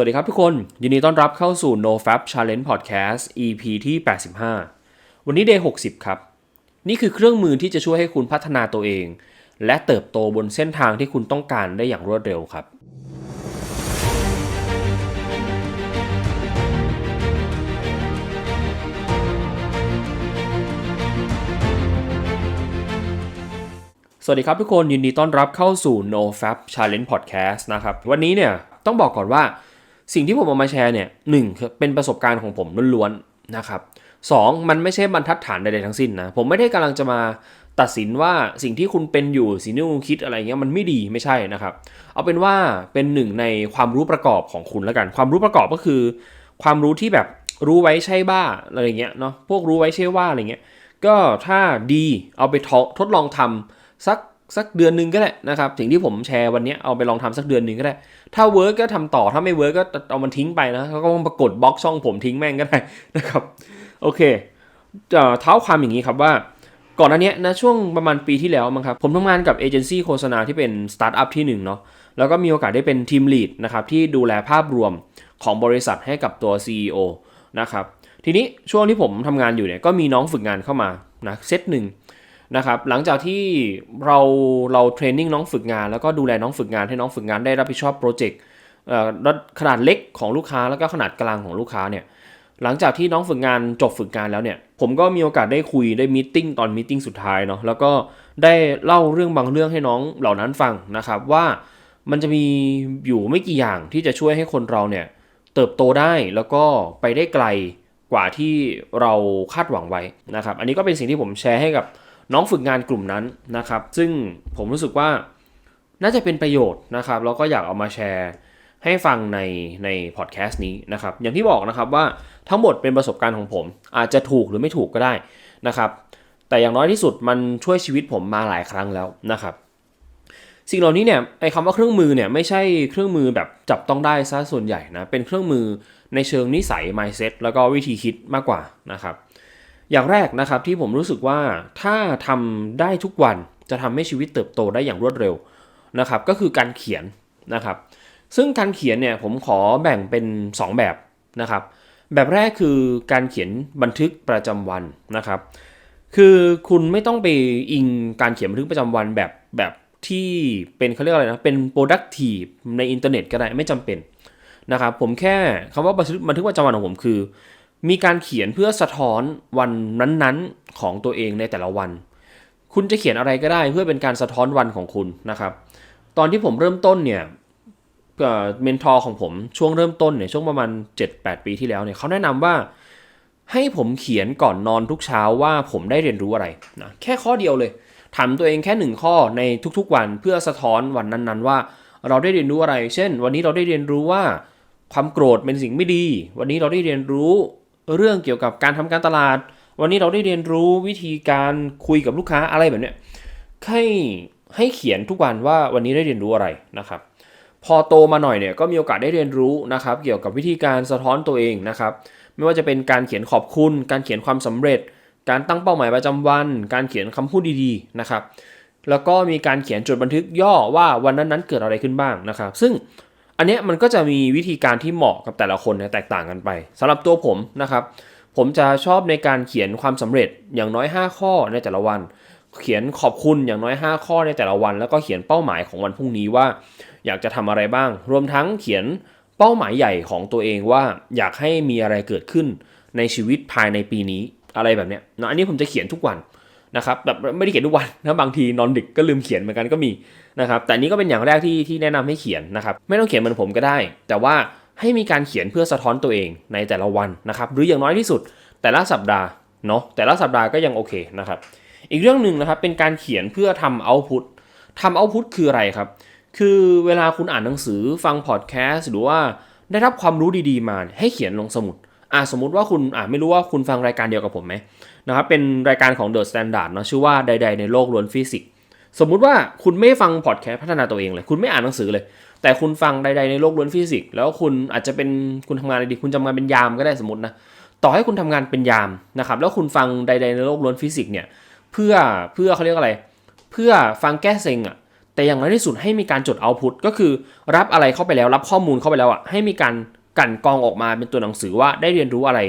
วัสดีครับทุกคน ยินดีต้อนรับเข้าสู่ No Fab Challenge Podcast EP ที่ 85 วันนี้ Day 60 ครับ นี่คือเครื่องมือที่จะช่วยให้คุณพัฒนาตัวเอง และเติบโตบนเส้นทางที่คุณต้องการได้อย่างรวดเร็วครับ สวัสดีครับทุกคนยินดีต้อนรับเข้าสู่ No Fab Challenge Podcast นะครับ วันนี้เนี่ยต้องบอกก่อนว่า สิ่งที่ผมเอามาแชร์เนี่ยหนึ่งเป็นประสบการณ์ของผมล้วนๆนะครับสองมันไม่ใช่บรรทัดฐานใดๆทั้งสิ้นนะผมไม่ได้กำลังจะมาตัดสินว่าสิ่งที่คุณเป็นอยู่สิ่งที่คุณคิดอะไรเงี้ยมันไม่ดีไม่ใช่นะครับ เอาเป็นว่าเป็นหนึ่งในความรู้ประกอบของคุณแล้วกัน ความรู้ประกอบก็คือ ความรู้ที่แบบรู้ไว้ใช่บ้าอะไรเงี้ยเนาะพวกรู้ไว้ใช่ว่าอะไรเงี้ยก็ถ้าดีเอาไปทดลองทำสัก สักเดือนหนึ่งก็ได้นะครับสิ่งที่ผมแชร์วันนี้เอาไปลองทำสักเดือนหนึ่งก็ได้ ถ้าเวิร์กก็ทำต่อถ้าไม่เวิร์กก็เอามันทิ้งไปนะเขาก็ปรากฏบล็อกช่องผมทิ้งแม่งก็ได้นะครับโอเคเท้าความอย่างนี้ครับว่าก่อนอันนี้นะช่วงประมาณปีที่แล้วมั้งครับผมทำงานกับเอเจนซี่โฆษณาที่เป็นสตาร์ทอัพที่หนึ่งเนาะแล้วก็มีโอกาสได้เป็นทีมลีดนะครับที่ดูแลภาพรวมของบริษัทให้กับตัว CEO นะครับทีนี้ช่วงที่ผมทำงานอยู่เนี่ยก็มีน้องฝึกงานเข้ามานะเซตหนึ่ง นะครับหลังจากที่เราเราเทรนนิ่งน้องฝึกงาน แล้วก็ดูแลน้องฝึกงานให้น้องฝึกงานได้รับผิดชอบโปรเจกต์ขนาดเล็กของลูกค้าแล้วก็ขนาดกลางของลูกค้าเนี่ยหลังจากที่น้องฝึกงานจบฝึกงานแล้วเนี่ยผมก็มีโอกาสได้คุยได้มีติ้งตอนมีติ้งสุดท้ายเนาะแล้วก็ได้เล่าเรื่องบางเรื่องให้น้องเหล่านั้นฟังนะครับว่ามันจะมีอยู่ไม่กี่อย่างที่จะช่วยให้คนเราเนี่ยเติบโตได้แล้วก็ไปได้ไกลกว่าที่เราคาดหวังไว้นะครับ อันนี้ก็เป็นสิ่งที่ผมแชร์ให้กับ น้องฝึกงานกลุ่มนั้นนะครับ ซึ่งผมรู้สึกว่าน่าจะเป็นประโยชน์นะครับแล้วก็อยากเอามาแชร์ให้ฟังในในพอดแคสต์นี้นะครับ อย่างที่บอกนะครับว่าทั้งหมดเป็นประสบการณ์ของผม อาจจะถูกหรือไม่ถูกก็ได้นะครับ แต่อย่างน้อยที่สุดมันช่วยชีวิตผมมาหลายครั้งแล้วนะครับ สิ่งเหล่านี้เนี่ยไอ้คำว่าเครื่องมือเนี่ยไม่ใช่เครื่องมือแบบจับต้องได้ซะส่วนใหญ่นะเป็นเครื่องมือในเชิงนิสัย mindset แล้วก็วิธีคิดมากกว่านะครับ อย่างแรกนะครับที่ผมรู้สึกว่าถ้าทำได้ทุกวันจะทำให้ชีวิตเติบโตได้อย่างรวดเร็วนะครับก็คือการเขียนนะครับ ซึ่งการเขียนเนี่ยผมขอแบ่งเป็น 2 แบบนะครับ แบบแรกคือการเขียนบันทึกประจำวันนะครับ คือคุณไม่ต้องไปอิงการเขียนบันทึกประจำวันแบบแบบที่เป็นเขาเรียกอะไรนะเป็น productive ในอินเทอร์เน็ตก็ได้ไม่จำเป็นนะครับผมแค่คำว่าบันทึกบันทึกประจำวันของผมคือ มีการเขียนเพื่อสะท้อนวันนั้นๆของตัวเองในแต่ละวัน คุณจะเขียนอะไรก็ได้เพื่อเป็นการสะท้อนวันของคุณนะครับ ตอนที่ผมเริ่มต้นเนี่ยเมนทอร์ของผมช่วงเริ่มต้นเนี่ยช่วงประมาณ 7-8 ปีที่แล้วเนี่ยเขาแนะนำว่าให้ผมเขียนก่อนนอนทุกเช้าว่าผมได้เรียนรู้อะไรนะแค่ข้อเดียวเลยถามตัวเองแค่หนึ่งข้อในทุกๆวันเพื่อสะท้อนวันนั้นๆ ว่าเราได้เรียนรู้อะไร เช่น วันนี้เราได้เรียนรู้ว่าความโกรธเป็นสิ่งไม่ดี วันนี้เราได้เรียนรู้ เรื่องเกี่ยวกับการทำการตลาด วันนี้เราได้เรียนรู้วิธีการคุยกับลูกค้าอะไรแบบเนี้ยให้ให้เขียนทุกวันว่าวันนี้ได้เรียนรู้อะไรนะครับ พอโตมาหน่อยเนี่ยก็มีโอกาสได้เรียนรู้นะครับ เกี่ยวกับวิธีการสะท้อนตัวเองนะครับ ไม่ว่าจะเป็นการเขียนขอบคุณ การเขียนความสำเร็จ การตั้งเป้าหมายประจำวัน การเขียนคำพูดดีๆนะครับ แล้วก็มีการเขียนจดบันทึกย่อว่าวันนั้นๆเกิดอะไรขึ้นบ้างนะครับ ซึ่ง อันนี้มันก็จะมีวิธีการที่เหมาะกับแต่ละคนแตกต่างกันไปสำหรับตัวผมนะครับ ผมจะชอบในการเขียนความสำเร็จอย่างน้อย 5 ข้อในแต่ละวัน เขียนขอบคุณอย่างน้อย 5 ข้อในแต่ละวัน แล้วก็เขียนเป้าหมายของวันพรุ่งนี้ว่า อยากจะทำอะไรบ้าง รวมทั้งเขียนเป้าหมายใหญ่ของตัวเองว่าอยากให้มีอะไรเกิดขึ้นในชีวิตภายในปีนี้อะไรแบบเนี้ยนะอันนี้ผมจะเขียนทุกวัน นะครับแบบไม่ได้เขียนทุกวันนะบางทีนอนดึกก็ลืมเขียนเหมือนกันก็มีนะครับแต่นี้ก็เป็นอย่างแรกที่ที่แนะนำให้เขียนนะครับไม่ต้องเขียนเหมือนผมก็ได้ แต่ว่าให้มีการเขียนเพื่อสะท้อนตัวเองในแต่ละวันนะครับหรืออย่างน้อยที่สุด แต่ละสัปดาห์เนาะแต่ละสัปดาห์ก็ยังโอเคนะครับอีกเรื่องหนึ่งนะครับเป็นการเขียนเพื่อทำเอาพุตทำเอาพุตคืออะไรครับ คือเวลาคุณอ่านหนังสือฟังพอดแคสต์หรือว่าได้รับความรู้ดีๆมาให้เขียนลงสมุดอ่าสมมุติว่าคุณอ่าไม่รู้ว่าคุณฟังรายการเดียวกับผมไหม นะครับเป็นรายการของ The Standard เนาะชื่อว่าใด ๆ ในโลกล้วนฟิสิกส์สมมุติว่าคุณไม่ฟังพอดแคสต์พัฒนาตัวเองเลย คุณไม่อ่านหนังสือเลย แต่คุณฟังใด ๆ ในโลกล้วนฟิสิกส์แล้วคุณอาจจะเป็นคุณทำงานอะไรดีคุณทำงานเป็นยามก็ได้สมมตินะต่อให้คุณทำงานเป็นยามนะครับแล้วคุณฟังใด ๆ ในโลกล้วนฟิสิกส์เนี่ยเพื่อเพื่อเขาเรียกอะไร เพื่อฟังแก้เซ็งอะแต่อย่างน้อยที่สุดให้มีการจดเอาพุตก็คือรับอะไรเข้าไปแล้วรับข้อมูลเข้าไปแล้วอะให้มีการ กันกองออกมาเป็นตัวหนังสือว่าได้เรียนรู้อะไร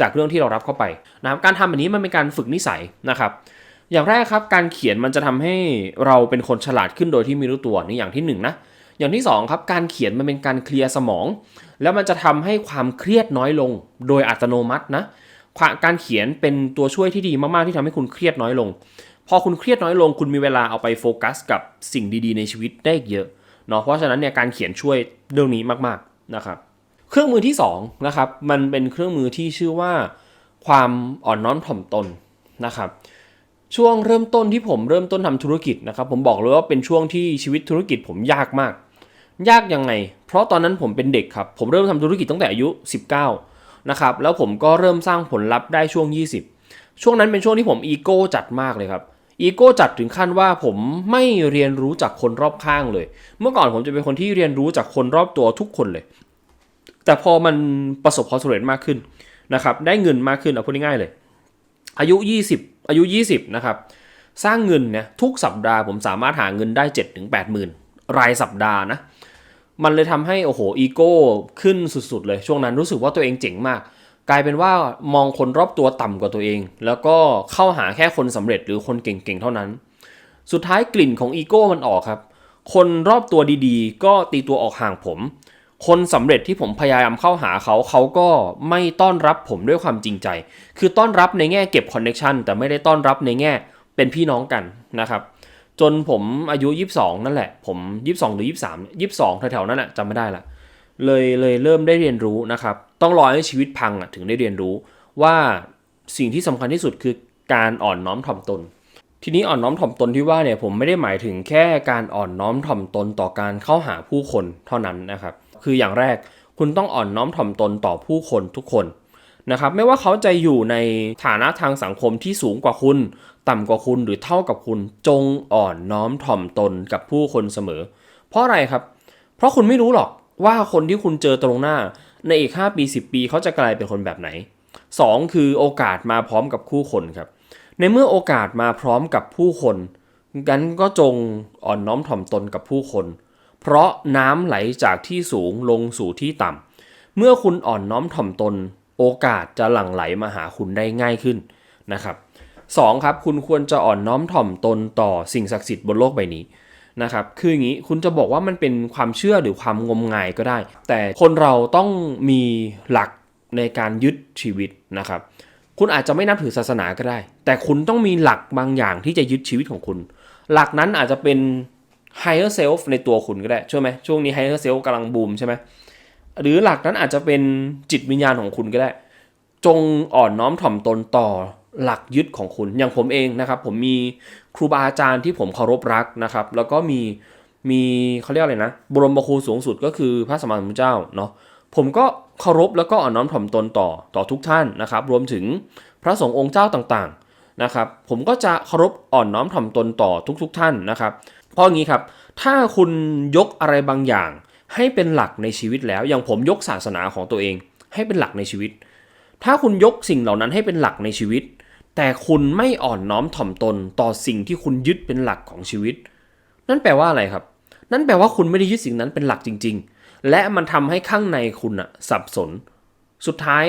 จากเรื่องที่เรารับเข้าไปนะครับการทำแบบนี้มันเป็นการฝึกนิสัยนะครับ อย่างแรกครับการเขียนมันจะทำให้เราเป็นคนฉลาดขึ้นโดยที่ไม่รู้ตัวนี่อย่างที่หนึ่งนะอย่างที่สองครับการเขียนมันเป็นการเคลียร์สมอง แล้วมันจะทำให้ความเครียดน้อยลงโดยอัตโนมัตินะการเขียนเป็นตัวช่วยที่ดีมากๆที่ทำให้คุณเครียดน้อยลง พอคุณเครียดน้อยลง คุณมีเวลาเอาไปโฟกัสกับสิ่งดีๆ ในชีวิตได้เยอะเนาะเพราะฉะนั้นเนี่ยการเขียนช่วยเรื่องนี้มากๆนะครับ เครื่องมือที่2นะครับมันเป็นเครื่องมือที่ชื่อว่า ความอ่อนน้อมถ่อมตนนะครับช่วงเริ่มต้นที่ผมเริ่มต้นทำธุรกิจนะครับ ผมบอกเลยว่าเป็นช่วงที่ชีวิตธุรกิจผมยากมาก ยากยังไง เพราะตอนนั้นผมเป็นเด็กครับ ผมเริ่มทำธุรกิจตั้งแต่อายุ 19นะครับแล้วผมก็เริ่มสร้างผลลัพธ์ได้ช่วง 20 ช่วงนั้นเป็นช่วงที่ผมอีโก้จัดมากเลยครับอีโก้จัดถึงขั้นว่าผมไม่เรียนรู้จากคนรอบข้างเลย เมื่อก่อนผมจะเป็นคนที่เรียนรู้จากคนรอบตัวทุกคนเลย แต่พอมันประสบความสำเร็จมากขึ้นนะครับ ได้เงินมากขึ้นเอาพูดง่ายๆเลย อายุ 20 อายุ 20 นะครับ สร้างเงินเนี่ยทุกสัปดาห์ผมสามารถหาเงินได้ 7 8 0 0 0 0 รายสัปดาห์นะ มันเลยทำให้โอ้โหอีโก้ขึ้นสุด ๆ เลย ช่วงนั้นรู้สึกว่าตัวเองเจ๋งมาก กลายเป็นว่ามองคนรอบตัวต่ำกว่าตัวเอง แล้วก็เข้าหาแค่คนสำเร็จหรือคนเก่งๆเท่านั้น สุดท้ายกลิ่นของอีโก้มันออกครับ คนรอบตัวดีๆ ก็ตีตัวออกห่างผม คนสำเร็จที่ผมพยายามเข้าหาเขาเขาก็ไม่ต้อนรับผมด้วยความจริงใจ คือต้อนรับในแง่เก็บคอนเน็ชันแต่ไม่ได้ต้อนรับในแง่เป็นพี่น้องกันนะครับ จนผมอายุ 22 นั่นแหละ ผม 22 หรือ 23 22 แถวๆ นั้นแหละจำไม่ได้ละเลยเลยเริ่มได้เรียนรู้นะครับ ต้องรอให้ชีวิตพังอะถึงได้เรียนรู้ว่าสิ่งที่สำคัญที่สุดคือการอ่อนน้อมถ่อมตน ทีนี้อ่อนน้อมถ่อมตนที่ว่าเนี่ยผมไม่ได้หมายถึงแค่การอ่อนน้อมถ่อมตนต่อการเข้าหาผู้คนเท่านั้นนะครับ คืออย่างแรกคุณต้องอ่อนน้อมถ่อมตนต่อผู้คนทุกคนนะครับไม่ว่าเขาจะอยู่ในฐานะทางสังคมที่สูงกว่าคุณ ต่ำกว่าคุณหรือเท่ากับคุณจงอ่อนน้อมถ่อมตนกับผู้คนเสมอ เพราะอะไรครับ เพราะคุณไม่รู้หรอกว่าคนที่คุณเจอตรงหน้า ในอีก 5 ปี 10 ปีเขาจะกลายเป็นคนแบบไหน 2 คือโอกาสมาพร้อมกับคู่คนครับ ในเมื่อโอกาสมาพร้อมกับผู้คนงั้นก็จงอ่อนน้อมถ่อมตนกับผู้คน เพราะน้ำไหลจากที่สูงลงสู่ที่ต่ำเมื่อคุณอ่อนน้อมถ่อมตน โอกาสจะหลั่งไหลมาหาคุณได้ง่ายขึ้นนะครับสองครับคุณควรจะอ่อนน้อมถ่อมตนต่อสิ่งศักดิ์สิทธิ์บนโลกใบนี้นะครับคืออย่างนี้คุณจะบอกว่ามันเป็นความเชื่อหรือความงมงายก็ได้ แต่คนเราต้องมีหลักในการยึดชีวิตนะครับ คุณอาจจะไม่นับถือศาสนาก็ได้ แต่คุณต้องมีหลักบางอย่างที่จะยึดชีวิตของคุณ หลักนั้นอาจจะเป็น higher self ในตัวคุณก็ได้ใช่ไหมช่วงนี้ higher self กำลังบูมใช่ไหมหรือหลักนั้นอาจจะเป็นจิตวิญญาณของคุณก็ได้ จงอ่อนน้อมถ่อมตนต่อหลักยึดของคุณ อย่างผมเองนะครับ ผมมีครูบาอาจารย์ที่ผมเคารพรักนะครับ แล้วก็มีมีเขาเรียกอะไรนะบรมครูสูงสุดก็คือพระสมมาสัมพุทธเจ้าเนาะผมก็เคารพแล้วก็อ่อนน้อมถ่อมตนต่อต่อทุกท่านนะครับ รวมถึงพระสงฆ์องค์เจ้าต่างๆนะครับ ผมก็จะเคารพอ่อนน้อมถ่อมตนต่อทุกๆทท่านนะครับ เพราะงี้ครับ ถ้าคุณยกอะไรบางอย่าง ให้เป็นหลักในชีวิตแล้ว อย่างผมยกศาสนาของตัวเอง ให้เป็นหลักในชีวิต ถ้าคุณยกสิ่งเหล่านั้นให้เป็นหลักในชีวิต แต่คุณไม่อ่อนน้อมถ่อมตนต่อสิ่งที่คุณยึดเป็นหลักของชีวิต นั่นแปลว่าอะไรครับ นั่นแปลว่าคุณไม่ได้ยึดสิ่งนั้นเป็นหลักจริง ๆ และมันทำให้ข้างในคุณอะสับสน สุดท้าย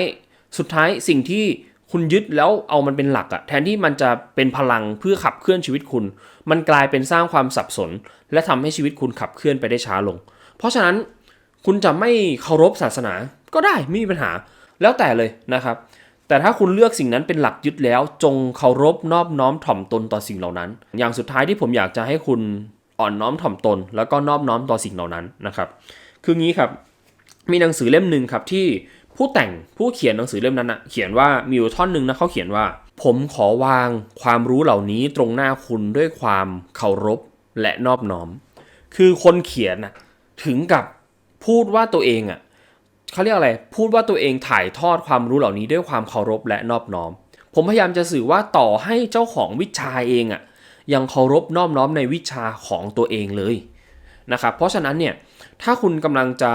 สุดท้ายสิ่งที่ คุณยึดแล้วเอามันเป็นหลักอะแทนที่มันจะเป็นพลังเพื่อขับเคลื่อนชีวิตคุณ มันกลายเป็นสร้างความสับสน และทำให้ชีวิตคุณขับเคลื่อนไปได้ช้าลง เพราะฉะนั้นคุณจะไม่เคารพศาสนาก็ได้ไม่มีปัญหาแล้วแต่เลยนะครับ แต่ถ้าคุณเลือกสิ่งนั้นเป็นหลักยึดแล้ว จงเคารพนอบน้อมถ่อมตนต่อสิ่งเหล่านั้น อย่างสุดท้ายที่ผมอยากจะให้คุณอ่อนน้อมถ่อมตน แล้วก็นอบน้อมต่อสิ่งเหล่านั้นนะครับ คืองี้ครับ มีหนังสือเล่มหนึ่งครับที่ ผู้แต่งผู้เขียนหนังสือเล่มนั้นนะเขียนว่ามีอยู่ท่อนหนึ่งนะเขาเขียนว่า ผมขอวางความรู้เหล่านี้ตรงหน้าคุณด้วยความเคารพและนอบน้อม คือคนเขียนนะถึงกับพูดว่าตัวเองอะเขาเรียกอะไร พูดว่าตัวเองถ่ายทอดความรู้เหล่านี้ด้วยความเคารพและนอบน้อม ผมพยายามจะสื่อว่าต่อให้เจ้าของวิชาเองอะยังเคารพนอบน้อมในวิชาของตัวเองเลยนะครับ เพราะฉะนั้นเนี่ยถ้าคุณกำลังจะ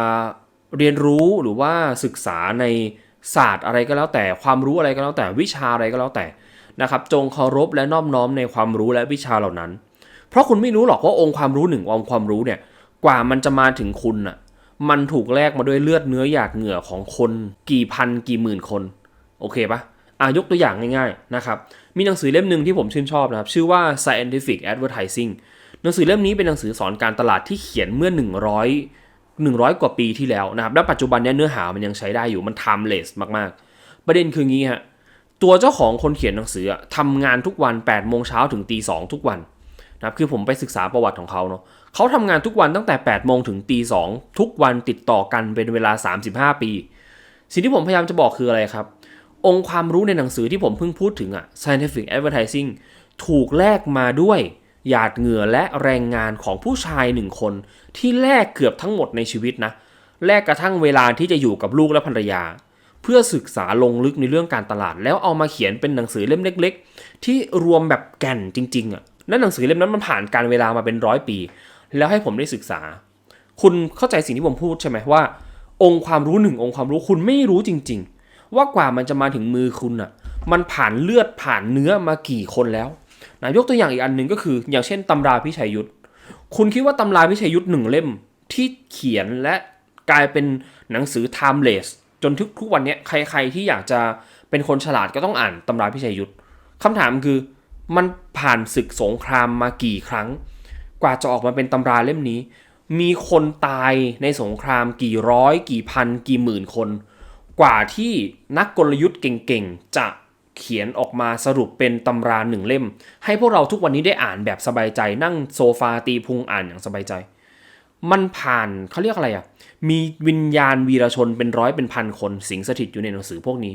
เรียนรู้หรือว่าศึกษาในศาสตร์อะไรก็แล้วแต่ความรู้อะไรก็แล้วแต่วิชาอะไรก็แล้วแต่นะครับ จงเคารพและน้อบน้อมในความรู้และวิชาเหล่านั้น เพราะคุณไม่รู้หรอกว่าองค์ความรู้หนึ่งองค์ความรู้เนี่ยกว่ามันจะมาถึงคุณน่ะมันถูกแลกมาด้วยเลือดเนื้อหยาดเหงื่อของคน กี่พันกี่หมื่นคน โอเคปะอะยกตัวอย่างง่ายๆนะครับมีหนังสือเล่มหนึ่งที่ผมชื่นชอบนะครับ ชื่อว่า scientific advertising หนังสือเล่มนี้เป็นหนังสือสอนการตลาดที่เขียนเมื่อ 100 100 กว่าปีที่แล้วนะครับ และปัจจุบันเนี้เนื้อหามันยังใช้ได้อยู่ มัน timeless มากๆ ประเด็นคืองี้ฮะ ตัวเจ้าของคนเขียนหนังสือทำงานทุกวัน8โมงเช้าถึงตีสองทุกวันนะครับ คือผมไปศึกษาประวัติของเขาเนาะเขาทำงานทุกวันตั้งแต่8โมงถึงตีสองทุกวันติดต่อกันเป็นเวลา 35 ปี สิ่งที่ผมพยายามจะบอกคืออะไรครับ องค์ความรู้ในหนังสือที่ผมเพิ่งพูดถึงอะ scientific advertising ถูกแลกมาด้วย หยาดเหงื่อและแรงงานของผู้ชายหนึ่งคน ที่แลกเกือบทั้งหมดในชีวิตนะแลกกระทั่งเวลาที่จะอยู่กับลูกและภรรยา เพื่อศึกษาลงลึกในเรื่องการตลาด แล้วเอามาเขียนเป็นหนังสือเล่มเล็ก ๆ ที่รวมแบบแก่นจริงๆอะนั่นหนังสือเล่มนั้นมันผ่านการเวลามาเป็นร้อยปี แล้วให้ผมได้ศึกษา คุณเข้าใจสิ่งที่ผมพูดใช่ไหมว่า องค์ความรู้หนึ่งองค์ความรู้คุณไม่รู้จริง ๆ ว่ากว่ามันจะมาถึงมือคุณอะ มันผ่านเลือดผ่านเนื้อมากี่คนแล้ว นะยกตัวอย่างอีกอันหนึ่งก็คือ อย่างเช่นตำราพิชัยยุทธคุณคิดว่าตำราพิชัยยุทธหนึ่งเล่มที่เขียนและกลายเป็นหนังสือ timeless จนทุกทุกวันนี้ใคร ๆที่อยากจะเป็นคนฉลาดก็ต้องอ่านตำราพิชัยยุทธคำถามคือมันผ่านศึกสงครามมากี่ครั้ง กว่าจะออกมาเป็นตำราเล่มนี้ มีคนตายในสงครามกี่ร้อย กี่พัน กี่หมื่นคน กว่าที่นักกลยุทธ์เก่งๆจะ เขียนออกมาสรุปเป็นตำราหนึ่งเล่ม ให้พวกเราทุกวันนี้ได้อ่านแบบสบายใจ นั่งโซฟาตีพุงอ่านอย่างสบายใจ มันผ่านเขาเรียกอะไรอะ่ะ มีวิญญาณวีรชนเป็นร้อยเป็นพันคนสิงสถิตอยู่ในหนังสือพวกนี้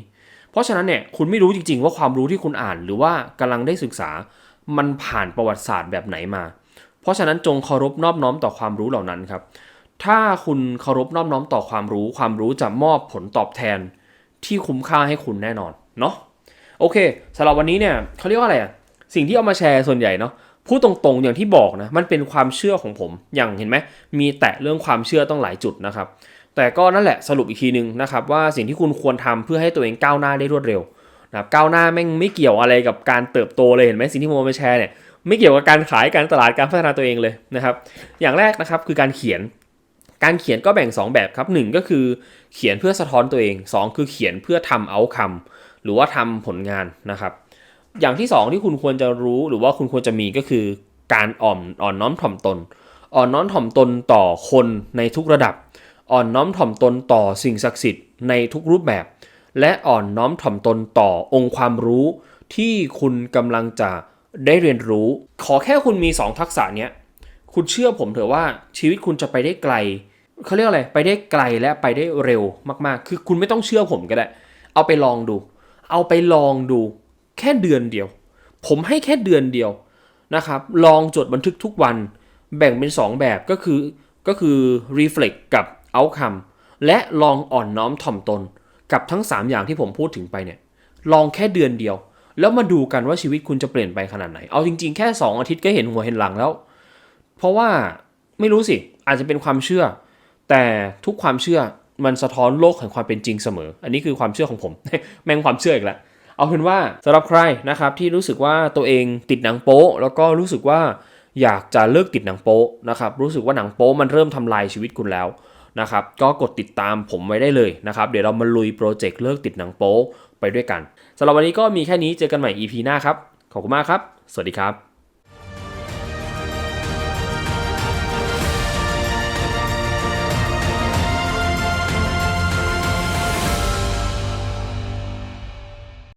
เพราะฉะนั้นเนี่ยคุณไม่รู้จริงๆ ว่าความรู้ที่คุณอ่าน หรือว่ากำลังได้ศึกษา มันผ่านประวัติศาสตร์แบบไหนมา เพราะฉะนั้นจงเคารพนอบน้อมต่อความรู้เหล่านั้นครับ ถ้าคุณเคารพนอบน้อมต่อความรู้ ความรู้จะมอบผลตอบแทนที่คุ้มค่าให้คุณแน่นอนเนาะ โอเคสำหรับวันนี้เนี่ยเขาเรียกว่าอะไรอะสิ่งที่เอามาแชร์ส่วนใหญ่เนาะพูดตรงๆอย่างที่บอกนะมันเป็นความเชื่อของผมอย่างเห็นไหมมีแตะเรื่องความเชื่อต้องหลายจุดนะครับ แต่ก็นั่นแหละสรุปอีกทีนึงนะครับว่าสิ่งที่คุณควรทำเพื่อให้ตัวเองก้าวหน้าได้รวดเร็วนะครับก้าวหน้าแม่งไม่เกี่ยวอะไรกับการเติบโตเลยเห็นไหมสิ่งที่ผมมาแชร์เนี่ยไม่เกี่ยวกับการขายการตลาดการพัฒนาตัวเองเลยนะครับ อย่างแรกนะครับคือการเขียน การเขียนก็แบ่ง 2 แบบครับ 1 ก็คือเขียนเพื่อสะท้อนตัวเอง 2 คือเขียนเพื่อทำเอาคำ หรือว่าทำผลงานนะครับ อย่างที่ 2 ที่คุณควรจะรู้หรือว่าคุณควรจะมีก็คือการอ่อนอ่อนน้อมถ่อมตน อ่อนน้อมถ่อมตนต่อคนในทุกระดับ อ่อนน้อมถ่อมตนต่อสิ่งศักดิ์สิทธิ์ในทุกรูปแบบ และอ่อนน้อมถ่อมตนต่อองค์ความรู้ ที่คุณกำลังจะได้เรียนรู้ ขอแค่คุณมี 2 ทักษะเนี้ยคุณเชื่อผมเถอะว่าชีวิตคุณจะไปได้ไกลเขาเรียกอะไรไปได้ไกลและไปได้เร็วมากๆ คือคุณไม่ต้องเชื่อผมก็ได้ เอาไปลองดู เอาไปลองดูแค่เดือนเดียว ผมให้แค่เดือนเดียวนะครับ ลองจดบันทึกทุกวัน แบ่งเป็น 2 แบบก็คือก็คือ reflect กับ outcome และลองอ่อนน้อมถ่อมตน กับทั้ง 3 อย่างที่ผมพูดถึงไปเนี่ย ลองแค่เดือนเดียว แล้วมาดูกันว่าชีวิตคุณจะเปลี่ยนไปขนาดไหน เอาจริงๆ แค่ 2 อาทิตย์ก็เห็นหัวเห็นหลังแล้ว เพราะว่าไม่รู้สิ อาจจะเป็นความเชื่อ แต่ทุกความเชื่อ มันสะท้อนโลกแห่งความเป็นจริงเสมอ อันนี้คือความเชื่อของผม แม่งความเชื่ออีกแล้วเอาเป็นว่าสำหรับใครนะครับที่รู้สึกว่าตัวเองติดหนังโป๊แล้วก็รู้สึกว่าอยากจะเลิกติดหนังโป๊นะครับรู้สึกว่าหนังโป๊มันเริ่มทำลายชีวิตคุณแล้วนะครับก็กดติดตามผมไว้ได้เลยนะครับเดี๋ยวเรามาลุยโปรเจกต์เลิกติดหนังโป๊ไปด้วยกันสำหรับวันนี้ก็มีแค่นี้เจอกันใหม่ EP หน้าครับขอบคุณมากครับ สวัสดีครับ